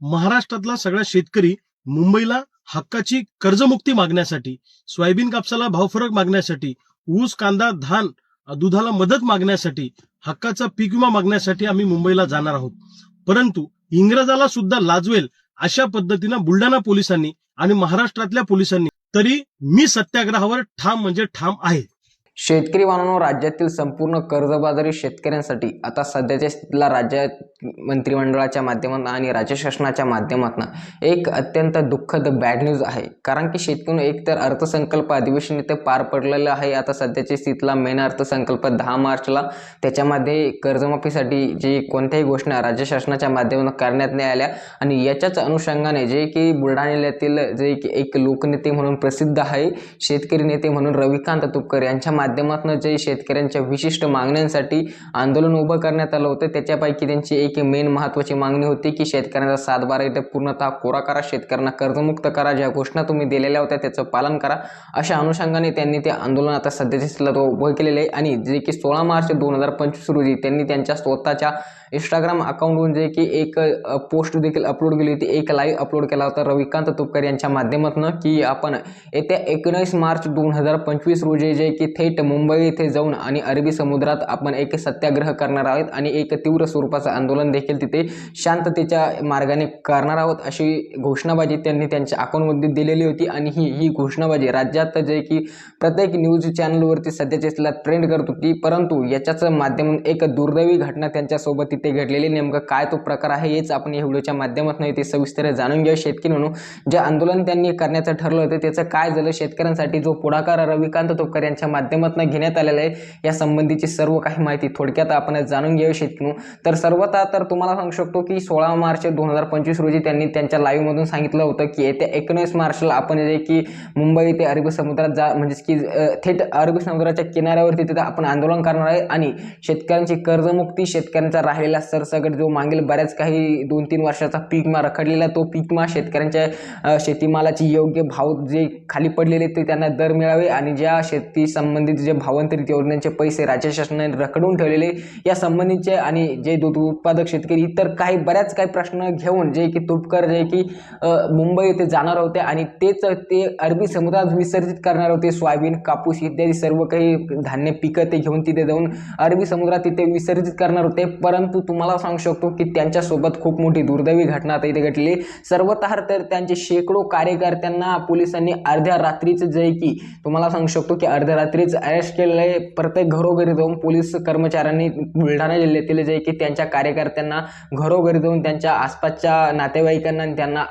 महाराष्ट्रातला सगळा शेतकरी मुंबईला हक्काची कर्जमुक्ती मागण्यासाठी सोयाबीन कापसाला भावफरक मागण्यासाठी ऊस कांदा धान दुधाला मदत मागण्यासाठी हक्काचा पीक विमा मागण्यासाठी आम्ही मुंबईला जाणार आहोत. परंतु इंग्रजाला सुद्धा लाजवेल अशा पद्धतीनं बुलढाणा पोलिसांनी आणि महाराष्ट्रातल्या पोलिसांनी तरी मी सत्याग्रहावर ठाम म्हणजे ठाम आहे. शेतकरी बांधवांनो राज्यातील संपूर्ण कर्जबाजारी शेतकऱ्यांसाठी आता सध्याच्या स्थितीला राज्य मंत्रिमंडळाच्या माध्यमातून आणि राज्य शासनाच्या माध्यमातून एक अत्यंत दुःखद बॅड न्यूज आहे. कारण की शेतकऱ्यांनी एकतर अर्थसंकल्प अधिवेशन इथे पार पडलेलं आहे. आता सध्याच्या स्थितीला मेन अर्थसंकल्प दहा मार्चला त्याच्यामध्ये कर्जमाफीसाठी जी कोणत्याही घोषणा राज्य शासनाच्या माध्यमातून करण्यात नाही आल्या. आणि याच्याच अनुषंगाने जे की बुलढाणा जिल्ह्यातील जे की एक लोकनेते म्हणून प्रसिद्ध आहे शेतकरी नेते म्हणून रविकांत तुपकर यांच्या माध्यमातून जे शेतकऱ्यांच्या विशिष्ट मागण्यांसाठी आंदोलन उभं करण्यात आलं होतं त्याच्यापैकी त्यांची एक मेन महत्त्वाची मागणी होती की शेतकऱ्यांचा सातबारा इथे पूर्णतः कोरा करा शेतकऱ्यांना कर्जमुक्त करा ज्या घोषणा तुम्ही दिलेल्या होत्या त्याचं पालन करा. अशा अनुषंगाने त्यांनी ते आंदोलन आता सध्याच्या स्थितीला उभं केलेलं आहे. आणि जे की सोळा मार्च दोन हजार पंचवीस रोजी त्यांनी त्यांच्या स्वतःच्या इंस्टाग्राम अकाउंटवरून जे की एक पोस्ट देखील अपलोड केली होती. एक लाईव्ह अपलोड केला होता रविकांत तुपकर यांच्या माध्यमातून की आपण येत्या एकोणीस मार्च दोन हजार पंचवीस रोजी जे की थेट मुंबई येथे जाऊन आणि अरबी समुद्रात आपण एक सत्याग्रह करणार आहोत आणि एक तीव्र स्वरूपाचं आंदोलन देखील तिथे शांततेच्या मार्गाने करणार आहोत अशी घोषणाबाजी त्यांनी त्यांच्या अकाउंटमध्ये दिलेली होती. आणि ही ही घोषणाबाजी राज्यात जे की प्रत्येक न्यूज चॅनलवरती सध्याच्या ट्रेंड करत होती. परंतु याच्याच माध्यमातून एक दुर्दैवी घटना त्यांच्यासोबत तिथे घडलेली नेमकं काय तो प्रकार आहे हेच आपण या व्हिडिओच्या माध्यमातून इथे सविस्तर जाणून घेऊ. शेतकरी म्हणून जे आंदोलन त्यांनी करण्याचं ठरलं होतं त्याचं काय झालं? शेतकऱ्यांसाठी जो पुढाकार रविकांत तोपकर यांच्या माध्यमातून घेण्यात आलेला आहे या संबंधीची सर्व काही माहिती थोडक्यात आपण जाणून घेऊ शेतकरी तर सर्वता तर तुम्हाला सांगू शकतो की सोळा मार्च दोन हजार पंचवीस रोजी त्यांनी त्यांच्या लाईव्हमधून सांगितलं होतं की येत्या एकोणीस मार्चला आपण जे की मुंबई ते अरबी समुद्रात जा म्हणजेच की थेट अरबी समुद्राच्या किनाऱ्यावरती तिथं आपण आंदोलन करणार आहे आणि शेतकऱ्यांची कर्जमुक्ती शेतकऱ्यांचा आलेला सरसकट जो मागील बऱ्याच काही दोन तीन वर्षाचा पीक मा रखडलेला तो पीक मा शेतकऱ्यांच्या शेतीमालाची योग्य भाव जे खाली पडलेले ते त्यांना दर मिळावे आणि ज्या शेती संबंधित जे भावांतरित योजनांचे पैसे राज्य शासनाने रखडून ठेवलेले या संबंधीचे आणि जे दूध उत्पादक शेतकरी इतर काही बऱ्याच काही प्रश्न घेऊन जे की तुपकर जे की मुंबई येथे जाणार होते आणि तेच ते अरबी समुद्रात विसर्जित करणार होते सोयाबीन कापूस इत्यादी सर्व काही धान्य पिकं ते घेऊन तिथे जाऊन अरबी समुद्रात तिथे विसर्जित करणार होते. परंतु तुम्हाला सांगू शकतो की त्यांच्यासोबत खूप मोठी दुर्दैवी घटना आता इथे घडली सर्वतः तर त्यांचे शेकडो कार्यकर्त्यांना पोलिसांनी अर्ध्या रात्रीच जे की. तुम्हाला सांगू शकतो की अर्ध्या रात्रीच अरेस्ट केलेलं आहे. प्रत्येक घरोघरी जाऊन पोलीस कर्मचाऱ्यांनी बुलढाणा जिल्ह्यातील जे की त्यांच्या कार्यकर्त्यांना घरोघरी जाऊन त्यांच्या आसपासच्या नातेवाईकांना त्यांना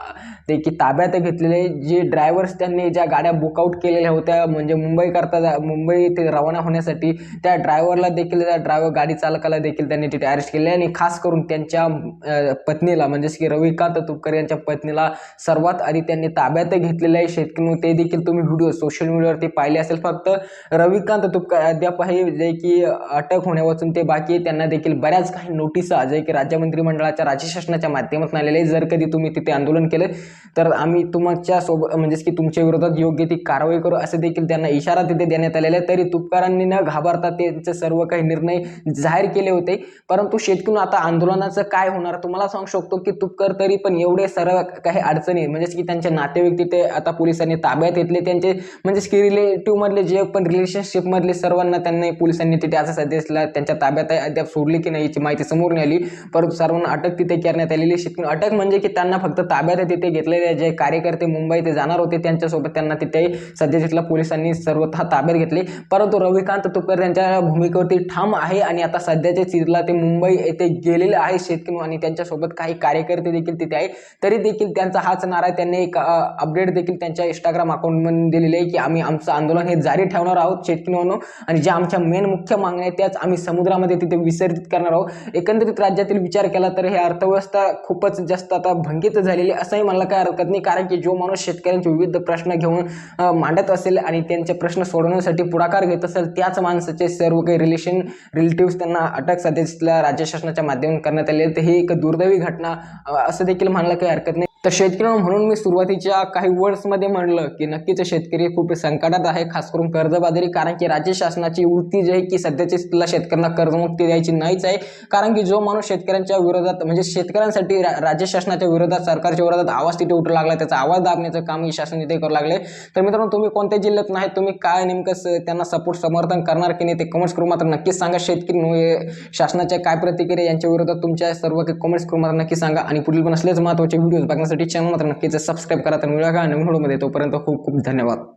ते की ताब्यात घेतलेले जे ड्रायव्हर्स त्यांनी ज्या गाड्या बुकआउट केलेल्या होत्या म्हणजे मुंबईकरता जा- मुंबई ते रवाना होण्यासाठी त्या ड्रायव्हरला देखील त्या ड्रायव्हर गाडी चालकाला देखील त्यांनी तिथे अरेस्ट केले. आणि खास करून त्यांच्या पत्नीला म्हणजेच की रविकांत तुपकर यांच्या पत्नीला सर्वात आधी त्यांनी ताब्यात घेतलेले आहे. शेतकरी ते देखील तुम्ही व्हिडिओ सोशल मीडियावरती पाहिले असेल. फक्त रविकांत तुपकर अद्याप हे जे की अटक होण्यापासून ते बाकी त्यांना देखील बऱ्याच काही नोटिसा जे की राज्य मंत्रिमंडळाच्या राज्य शासनाच्या माध्यमातून आलेले जर कधी तुम्ही तिथे आंदोलन केलं तर आम्ही तुमच्यासोबत म्हणजेच की तुमच्या विरोधात योग्य ती कारवाई करू असे देखील त्यांना इशारा तिथे देण्यात आलेला आहे. तरी तुपकरांनी न घाबरता त्यांचे सर्व काही निर्णय जाहीर केले होते. परंतु शेतकून आता आंदोलनाचं काय होणार तुम्हाला सांगू शकतो की तुपकर तरी पण एवढे सर्व काही अडचणी म्हणजेच की त्यांचे नातेवाईक तिथे आता पोलिसांनी ताब्यात घेतले त्यांचे म्हणजेच की रिलेटिव्हमधले जे पण रिलेशनशिपमधले सर्वांना त्यांनी पोलिसांनी तिथे असं सध्याला त्यांच्या ताब्यात आहे अद्याप सोडली की नाही याची माहिती समोर नाही आली. परंतु सर्वांना अटक तिथे करण्यात आलेली शेतकून अटक म्हणजे की त्यांना फक्त ताब्यात तिथे घेतलेले जे कार्यकर्ते मुंबई ते जाणार होते त्यांच्यासोबत त्यांना तिथे सध्या तिथल्या पोलिसांनी सर्वतः ताब्यात घेतले. परंतु रविकांत तुपकर त्यांच्या भूमिकेवरती ठाम आहे आणि आता सध्याच्या स्थितीला ते मुंबई येथे गेलेले आहे शेतकरी आणि त्यांच्यासोबत काही कार्यकर्ते देखील तिथे आहे तरी देखील त्यांचा हाच नारा त्यांनी एक अपडेट देखील त्यांच्या इंस्टाग्राम अकाउंटमध्ये दिलेले आहे की आम्ही आमचं आंदोलन हे जारी ठेवणार आहोत शेतकरी आणि ज्या आमच्या मेन मुख्य मागण्या आहेत त्याच आम्ही समुद्रामध्ये तिथे विसर्जित करणार आहोत. एकंदरीत राज्यातील विचार केला तर हे अर्थव्यवस्था खूपच जास्त आता भंगित झालेली आहे असंही मला काय हरकत नाही कारण की जो माणूस शेतकऱ्यांचे विविध प्रश्न घेऊन मांडत असेल आणि त्यांचे प्रश्न सोडवण्यासाठी पुढाकार घेत असेल त्याच माणसाचे सर्व काही रिलेशन रिलेटिव्स त्यांना अटक सध्याला राज्य शासनाच्या माध्यमातून करण्यात आले तर ही एक दुर्दैवी घटना असं देखील म्हणलं काही हरकत नाही. तर शेतकरी म्हणून मी सुरुवातीच्या काही वर्ड्समध्ये म्हणलं की नक्कीच शेतकरी खूप संकटात आहे खास करून कर्जबाजारी कारण की राज्य शासनाची वृत्ती जी आहे की सध्याची स्थितीला शेतकऱ्यांना कर्जमुक्ती द्यायची नाहीच आहे. कारण की जो माणूस शेतकऱ्यांच्या विरोधात म्हणजे शेतकऱ्यांसाठी रा- राज्य शासनाच्या विरोधात सरकारच्या विरोधात आवाज तिथे उठू लागला त्याचा आवाज दाबण्याचं काम ही शासन तिथे करू लागले. तर मित्रांनो तुम्ही कोणत्या जिल्ह्यात नाही तुम्ही काय नेमकं स- त्यांना सपोर्ट समर्थन करणार की नाही ते कमेंट्स करून मात्र नक्कीच सांगा. शेतकरी शासनाच्या काय प्रतिक्रिया यांच्या विरोधात तुमच्या सर्व कमेंट्स करून मात्र नक्की सांगा. आणि पुढील पण असलेच महत्त्वाचे व्हिडिओज बघण्यासाठी चॅनल मात्र नक्कीच सबस्क्राईब करा. तर मिळा का नवीन व्हिडिओमध्ये तोपर्यंत खूप खूप धन्यवाद.